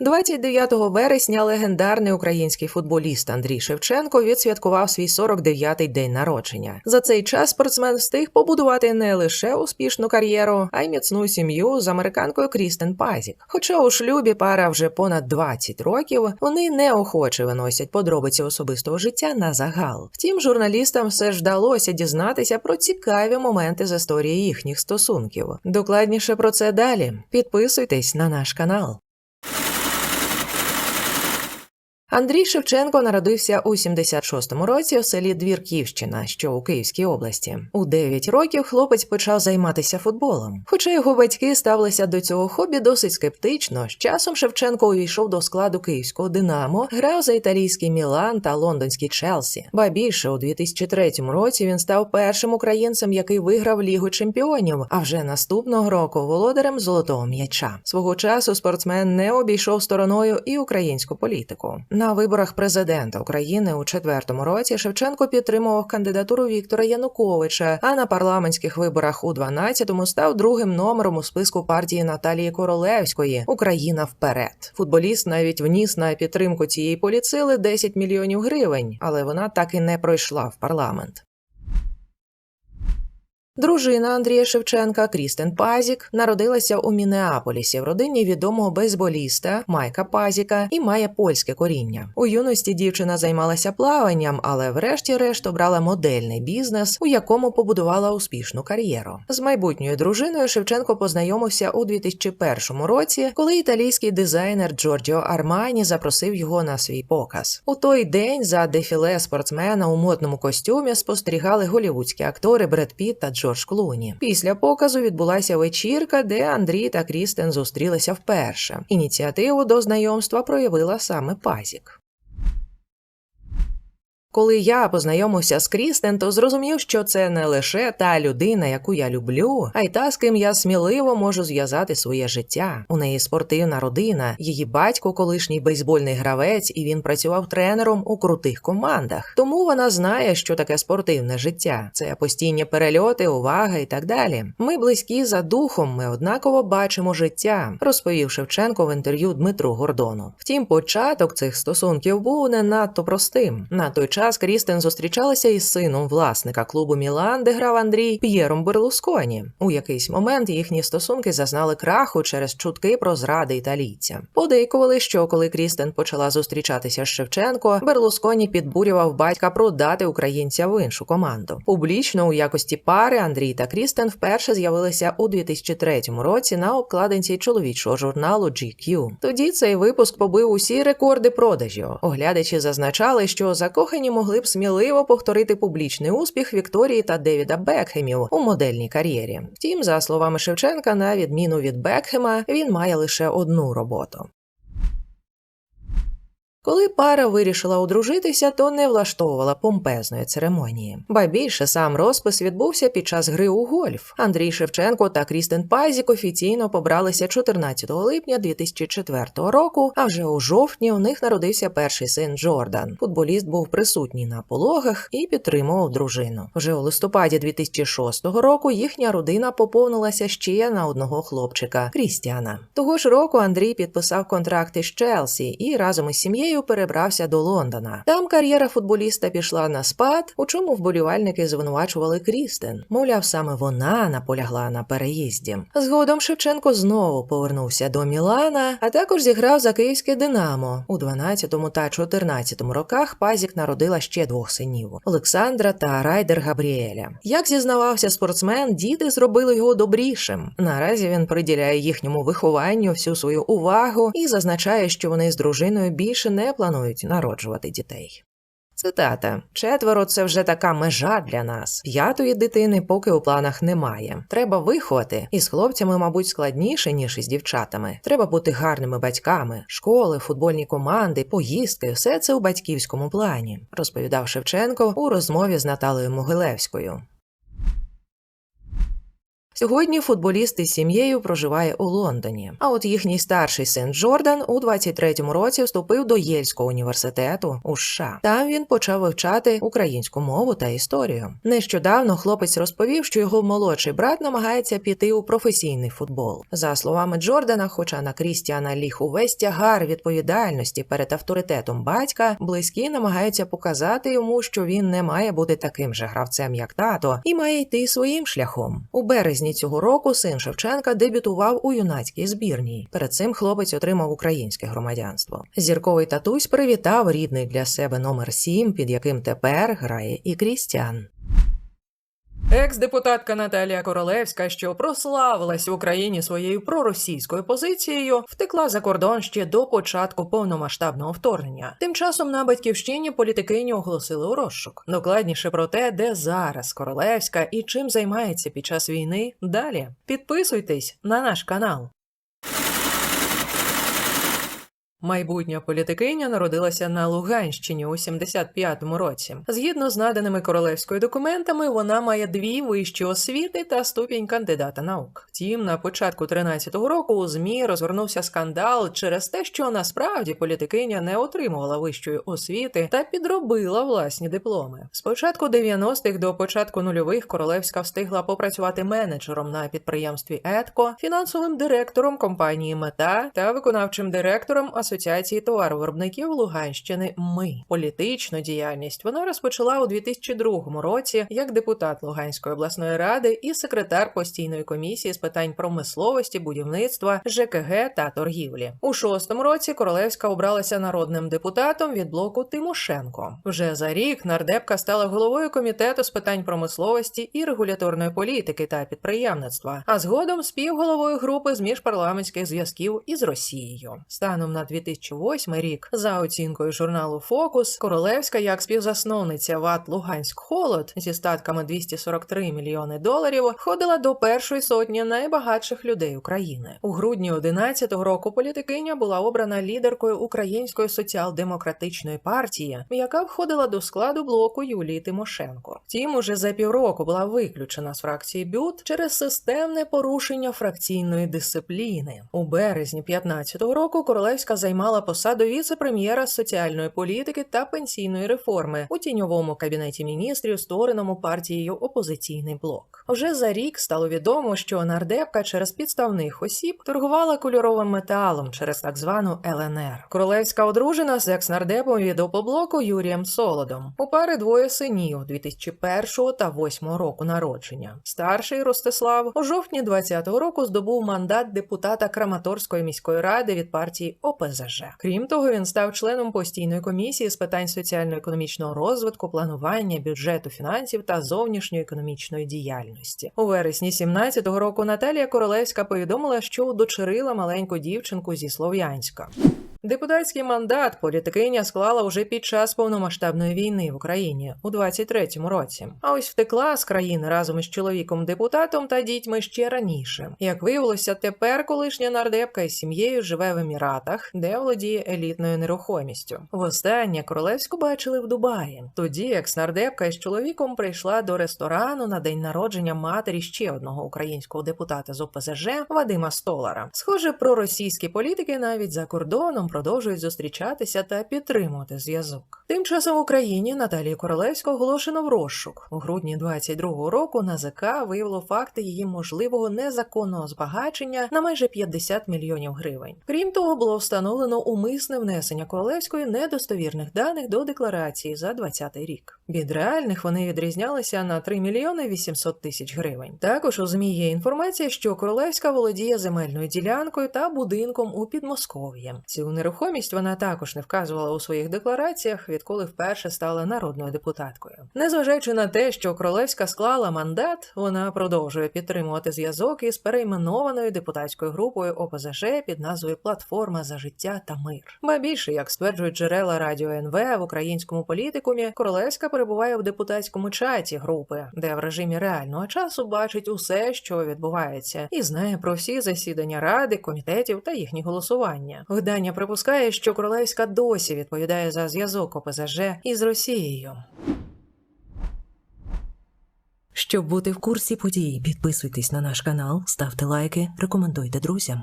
29 вересня легендарний український футболіст Андрій Шевченко відсвяткував свій 49-й день народження. За цей час спортсмен встиг побудувати не лише успішну кар'єру, а й міцну сім'ю з американкою Крістен Пазік. Хоча у шлюбі пара вже понад 20 років, вони неохоче виносять подробиці особистого життя на загал. Втім, журналістам все ж вдалося дізнатися про цікаві моменти з історії їхніх стосунків. Докладніше про це далі. Підписуйтесь на наш канал. Андрій Шевченко народився у 76-му році в селі Двірківщина, що у Київській області. У 9 років хлопець почав займатися футболом. Хоча його батьки ставилися до цього хобі досить скептично. З часом Шевченко увійшов до складу київського Динамо, грав за італійський Мілан та лондонський Челсі. Ба більше у 2003 році він став першим українцем, який виграв Лігу чемпіонів. А вже наступного року володарем золотого м'яча. Свого часу спортсмен не обійшов стороною і українську політику. На виборах президента України у четвертому році Шевченко підтримував кандидатуру Віктора Януковича, а на парламентських виборах у 12-му став другим номером у списку партії Наталії Королевської Україна вперед. Футболіст навіть вніс на підтримку цієї поліцили 10 мільйонів гривень, але вона так і не пройшла в парламент. Дружина Андрія Шевченка Крістен Пазік народилася у Мінеаполісі в родині відомого бейсболіста Майка Пазіка і має польське коріння. У юності дівчина займалася плаванням, але врешті-решт обрала модельний бізнес, у якому побудувала успішну кар'єру. З майбутньою дружиною Шевченко познайомився у 2001 році, коли італійський дизайнер Джорджіо Армані запросив його на свій показ. У той день за дефіле спортсмена у модному костюмі спостерігали голівудські актори Бред Піт та Джордж Клуні. Після показу відбулася вечірка, де Андрій та Крістен зустрілися вперше. Ініціативу до знайомства проявила саме Пазік. Коли я познайомився з Крістен, то зрозумів, що це не лише та людина, яку я люблю, а й та, з ким я сміливо можу зв'язати своє життя. У неї спортивна родина, її батько, колишній бейсбольний гравець, і він працював тренером у крутих командах. Тому вона знає, що таке спортивне життя. Це постійні перельоти, увага і так далі. Ми близькі за духом, ми однаково бачимо життя, розповів Шевченко в інтерв'ю Дмитру Гордону. Втім, початок цих стосунків був не надто простим. На той час час Крістен зустрічалася із сином власника клубу Мілан, де грав Андрій П'єром Берлусконі. У якийсь момент їхні стосунки зазнали краху через чутки про зради італійця. Подейкували, що коли Крістен почала зустрічатися з Шевченко, Берлусконі підбурював батька продати українця в іншу команду. Публічно у якості пари Андрій та Крістен вперше з'явилися у 2003 році на обкладинці чоловічого журналу GQ. Тоді цей випуск побив усі рекорди продажів. Оглядачі зазначали, що закохані могли б сміливо повторити публічний успіх Вікторії та Девіда Бекхемів у модельній кар'єрі. Втім, за словами Шевченка, на відміну від Бекхема, він має лише одну роботу. Коли пара вирішила одружитися, то не влаштовувала помпезної церемонії. Ба більше сам розпис відбувся під час гри у гольф. Андрій Шевченко та Крістен Пазік офіційно побралися 14 липня 2004 року. А вже у жовтні у них народився перший син Джордан. Футболіст був присутній на пологах і підтримував дружину. Вже у листопаді 2006 року їхня родина поповнилася ще на одного хлопчика Крістіана. Того ж року Андрій підписав контракти з Челсі і разом із сім'єю перебрався до Лондона. Там кар'єра футболіста пішла на спад, у чому вболівальники звинувачували Крістен. Мовляв, саме вона наполягла на переїзді. Згодом Шевченко знову повернувся до Мілана, а також зіграв за київське Динамо. У 12 та 14 роках Пазік народила ще двох синів Олександра та Райдер Габріеля. Як зізнавався спортсмен, діти зробили його добрішим. Наразі він приділяє їхньому вихованню всю свою увагу і зазначає, що вони з дружиною більше не планують народжувати дітей. Цитата: четверо це вже така межа для нас. П'ятої дитини поки у планах немає. Треба виховати, і з хлопцями, мабуть, складніше ніж із дівчатами. Треба бути гарними батьками, школи, футбольні команди, поїздки все це у батьківському плані, розповідав Шевченко у розмові з Наталею Могилевською. Сьогодні футболіст із сім'єю проживає у Лондоні. А от їхній старший син Джордан у 23-му році вступив до Єльського університету у США. Там він почав вивчати українську мову та історію. Нещодавно хлопець розповів, що його молодший брат намагається піти у професійний футбол. За словами Джордана, хоча на Крістіана ліг увесь тягар відповідальності перед авторитетом батька, близькі намагаються показати йому, що він не має бути таким же гравцем, як тато, і має йти своїм шляхом. У березні цього року син Шевченка дебютував у юнацькій збірній. Перед цим хлопець отримав українське громадянство. Зірковий татусь привітав рідний для себе номер 7, під яким тепер грає і Крістіан. Екс-депутатка Наталія Королевська, що прославилась в Україні своєю проросійською позицією, втекла за кордон ще до початку повномасштабного вторгнення. Тим часом на батьківщині політикині оголосили у розшук. Докладніше про те, де зараз Королевська і чим займається під час війни. Далі підписуйтесь на наш канал. Майбутня політикиня народилася на Луганщині у 75-му році. Згідно з наданими королевською документами, вона має дві вищі освіти та ступінь кандидата наук. Втім, на початку 13-го року у змі розгорнувся скандал через те, що насправді політикиня не отримувала вищої освіти та підробила власні дипломи. З початку 90-х до початку нульових королевська встигла попрацювати менеджером на підприємстві Етко, фінансовим директором компанії Мета та виконавчим директором Асоціації товаровиробників Луганщини. Ми політичну діяльність вона розпочала у 2002 році як депутат Луганської обласної ради і секретар постійної комісії з питань промисловості, будівництва, ЖКГ та торгівлі. У шостому році Королевська обралася народним депутатом від блоку Тимошенко. Вже за рік нардепка стала головою комітету з питань промисловості і регуляторної політики та підприємництва, а згодом співголовою групи з міжпарламентських зв'язків із Росією. Станом на 2008 рік, за оцінкою журналу Фокус, Королевська як співзасновниця ВАТ Луганськ Холод зі статками 243 мільйони доларів входила до першої сотні найбагатших людей України. У грудні 2011 року політикиня була обрана лідеркою Української соціал-демократичної партії, яка входила до складу блоку Юлії Тимошенко. Втім, уже за півроку була виключена з фракції БЮТ через системне порушення фракційної дисципліни. У березні 2015 року Королевська займала посаду віце-прем'єра соціальної політики та пенсійної реформи у тіньовому кабінеті міністрів, створеному партією Опозиційний блок. Вже за рік стало відомо, що нардепка через підставних осіб торгувала кольоровим металом через так звану ЛНР. Королевська одружена з екс-нардепом від опоблоку Юрієм Солодом. У пари двоє синів 2001 та 2008 року народження. Старший Ростислав у жовтні 2020 року здобув мандат депутата Краматорської міської ради від партії ОПЗЖ. Крім того, він став членом постійної комісії з питань соціально-економічного розвитку, планування, бюджету, фінансів та зовнішньої економічної діяльності. У вересні 17-го року Наталія Королевська повідомила, що удочерила маленьку дівчинку зі Слов'янська. Депутатський мандат політикиня склала уже під час повномасштабної війни в Україні у 23-му році. А ось втекла з країни разом із чоловіком депутатом та дітьми ще раніше. Як виявилося, тепер колишня нардепка із сім'єю живе в Еміратах, де володіє елітною нерухомістю. Востаннє королевську бачили в Дубаї. Тоді екс-нардепка із чоловіком прийшла до ресторану на день народження матері ще одного українського депутата з ОПЗЖ Вадима Столара. Схоже, проросійські політики навіть за кордоном продовжують зустрічатися та підтримувати зв'язок. Тим часом в Україні Наталії Королевську оголошено в розшук. У грудні 22-го року НАЗК виявило факти її можливого незаконного збагачення на майже 50 мільйонів гривень. Крім того, було встановлено умисне внесення королевської недостовірних даних до декларації за 20-й рік. Від реальних вони відрізнялися на 3 мільйони 800 тисяч гривень. Також у ЗМІ є інформація, що королевська володіє земельною ділянкою та будинком у Підмосков'ї. Цю нерухомість вона також не вказувала у своїх деклараціях, відколи вперше стала народною депутаткою. Незважаючи на те, що королевська склала мандат, вона продовжує підтримувати зв'язок із перейменованою депутатською групою ОПЗЖ під назвою Платформа за життя та мир. Ба більше, як стверджують джерела радіо НВ в українському політикумі, королевська перебуває в депутатському чаті групи, де в режимі реального часу бачить усе, що відбувається, і знає про всі засідання ради, комітетів та їхні голосування. Видання припускає, що королевська досі відповідає за зв'язок ОПЗЖ із Росією. Щоб бути в курсі подій, підписуйтесь на наш канал, ставте лайки, рекомендуйте друзям.